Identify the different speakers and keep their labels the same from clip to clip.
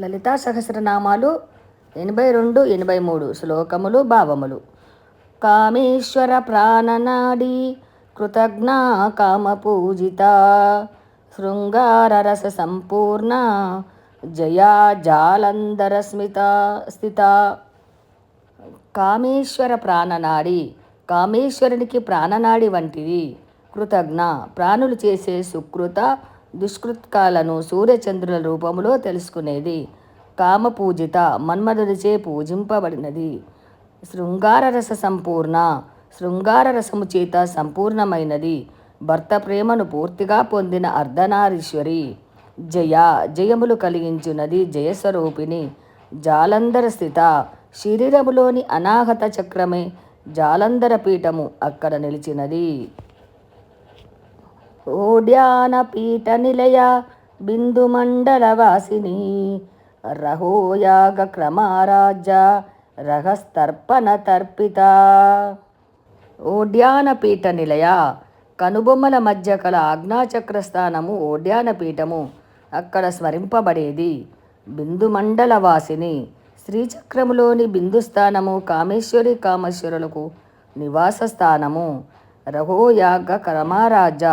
Speaker 1: లలితా సహస్రనామాలు ఎనభై రెండు ఎనభై మూడు. శ్లోకములు భావములు. కామేశ్వర ప్రాణనాడి కృతజ్ఞ కామ పూజిత శృంగారరస సంపూర్ణ జయా జాలంధర స్మిత స్థిత. కామేశ్వర ప్రాణనాడి కామేశ్వరునికి ప్రాణనాడి వంటిది కృతజ్ఞ ప్రాణులు చేసే సుకృత దుష్కృత్కాలను సూర్యచంద్రుల రూపంలో తెలుసుకునేది. కామపూజిత మన్మధుడిచే పూజింపబడినది. శృంగారరస సంపూర్ణ శృంగార రసము చేత సంపూర్ణమైనది. భర్త ప్రేమను పూర్తిగా పొందిన అర్ధనారీశ్వరి. జయ జయములు కలిగించున్నది జయస్వరూపిణి. జాలంధర స్థిత శరీరములోని అనాహత చక్రమే జాలంధర పీఠము అక్కడ నిలిచినది. ఓడ్యాన పీఠ నిలయ బిందుమండలవాసిని రహోయాగ క్రమారాజ రహస్తర్పణ తర్పిత ఓడ్యాన పీఠ నిలయ కనుబొమ్మల మధ్య కల ఆజ్ఞాచక్ర స్థానము ఓడ్యాన పీఠము అక్కడ స్మరింపబడేది బిందుమండల వాసిని శ్రీచక్రములోని బిందు స్థానము కామేశ్వరి కామేశ్వరులకు నివాస స్థానము రహోయాగ కరమారాజ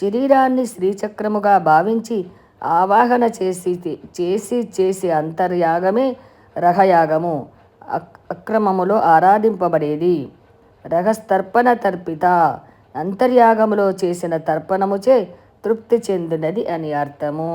Speaker 1: శరీరాన్ని శ్రీచక్రముగా భావించి ఆవాహన చేసి చేసి చేసి అంతర్యాగమే రహయాగము. అక్ అక్రమములో ఆరాధింపబడేది. రహస్తర్పణ తర్పిత. అంతర్యాగములో చేసిన తర్పణముచే తృప్తి చెందినది అని అర్థము.